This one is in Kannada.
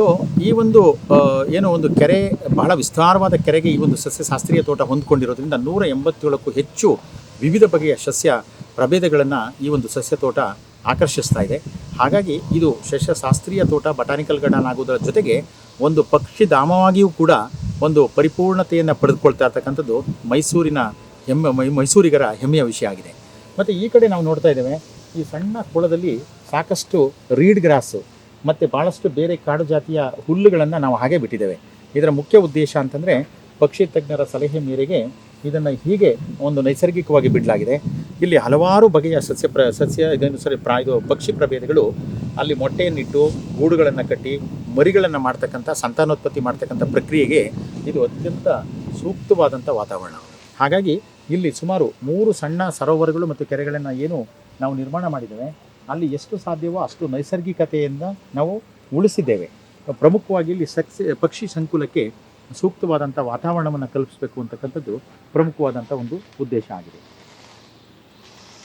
ಸೊ ಈ ಒಂದು ಏನೋ ಒಂದು ಕೆರೆ, ಬಹಳ ವಿಸ್ತಾರವಾದ ಕೆರೆಗೆ ಈ ಒಂದು ಸಸ್ಯಶಾಸ್ತ್ರೀಯ ತೋಟ ಹೊಂದ್ಕೊಂಡಿರೋದ್ರಿಂದ ನೂರ ಎಂಬತ್ತೇಳಕ್ಕೂ ಹೆಚ್ಚು ವಿವಿಧ ಬಗೆಯ ಸಸ್ಯ ಪ್ರಭೇದಗಳನ್ನು ಈ ಒಂದು ಸಸ್ಯ ತೋಟ ಆಕರ್ಷಿಸ್ತಾ ಇದೆ. ಹಾಗಾಗಿ ಇದು ಸಸ್ಯಶಾಸ್ತ್ರೀಯ ತೋಟ, ಬಟಾನಿಕಲ್ ಗಾರ್ಡನ್ ಆಗೋದರ ಜೊತೆಗೆ ಒಂದು ಪಕ್ಷಿಧಾಮವಾಗಿಯೂ ಕೂಡ ಒಂದು ಪರಿಪೂರ್ಣತೆಯನ್ನು ಪಡೆದುಕೊಳ್ತಾ ಇರ್ತಕ್ಕಂಥದ್ದು ಮೈಸೂರಿನ ಹೆಮ್ಮೆ ಮೈಸೂರಿಗರ ಹೆಮ್ಮೆಯ ವಿಷಯ ಆಗಿದೆ. ಮತ್ತು ಈ ಕಡೆ ನಾವು ನೋಡ್ತಾ ಇದ್ದೇವೆ, ಈ ಸಣ್ಣ ಕೊಳದಲ್ಲಿ ಸಾಕಷ್ಟು ರೀಡ್ ಗ್ರಾಸು ಮತ್ತು ಭಾಳಷ್ಟು ಬೇರೆ ಕಾಡು ಜಾತಿಯ ಹುಲ್ಲುಗಳನ್ನು ನಾವು ಹಾಗೆ ಬಿಟ್ಟಿದ್ದೇವೆ. ಇದರ ಮುಖ್ಯ ಉದ್ದೇಶ ಅಂತಂದರೆ ಪಕ್ಷಿ ತಜ್ಞರ ಸಲಹೆ ಮೇರೆಗೆ ಇದನ್ನು ಹೀಗೆ ಒಂದು ನೈಸರ್ಗಿಕವಾಗಿ ಬಿಡಲಾಗಿದೆ. ಇಲ್ಲಿ ಹಲವಾರು ಬಗೆಯ ಸಸ್ಯ ಪ್ರ, ಸಸ್ಯ, ಇದನ್ನು ಸರಿ ಪ್ರಾ, ಇದು ಪಕ್ಷಿ ಪ್ರಭೇದಗಳು ಅಲ್ಲಿ ಮೊಟ್ಟೆಯನ್ನಿಟ್ಟು ಗೂಡುಗಳನ್ನು ಕಟ್ಟಿ ಮರಿಗಳನ್ನು ಮಾಡ್ತಕ್ಕಂಥ ಸಂತಾನೋತ್ಪತ್ತಿ ಮಾಡ್ತಕ್ಕಂಥ ಪ್ರಕ್ರಿಯೆಗೆ ಇದು ಅತ್ಯಂತ ಸೂಕ್ತವಾದಂಥ ವಾತಾವರಣ. ಹಾಗಾಗಿ ಇಲ್ಲಿ ಸುಮಾರು ಮೂರು ಸಣ್ಣ ಸರೋವರಗಳು ಮತ್ತು ಕೆರೆಗಳನ್ನು ಏನು ನಾವು ನಿರ್ಮಾಣ ಮಾಡಿದ್ದೇವೆ. ಅಲ್ಲಿ ಎಷ್ಟು ಸಾಧ್ಯವೋ ಅಷ್ಟು ನೈಸರ್ಗಿಕತೆಯಿಂದ ನಾವು ಉಳಿಸಿದ್ದೇವೆ. ಪ್ರಮುಖವಾಗಿ ಇಲ್ಲಿ ಸಕ್ಸಿ, ಪಕ್ಷಿ ಸಂಕುಲಕ್ಕೆ ಸೂಕ್ತವಾದಂಥ ವಾತಾವರಣವನ್ನು ಕಲ್ಪಿಸಬೇಕು ಅಂತಕ್ಕಂಥದ್ದು ಪ್ರಮುಖವಾದಂಥ ಒಂದು ಉದ್ದೇಶ ಆಗಿದೆ.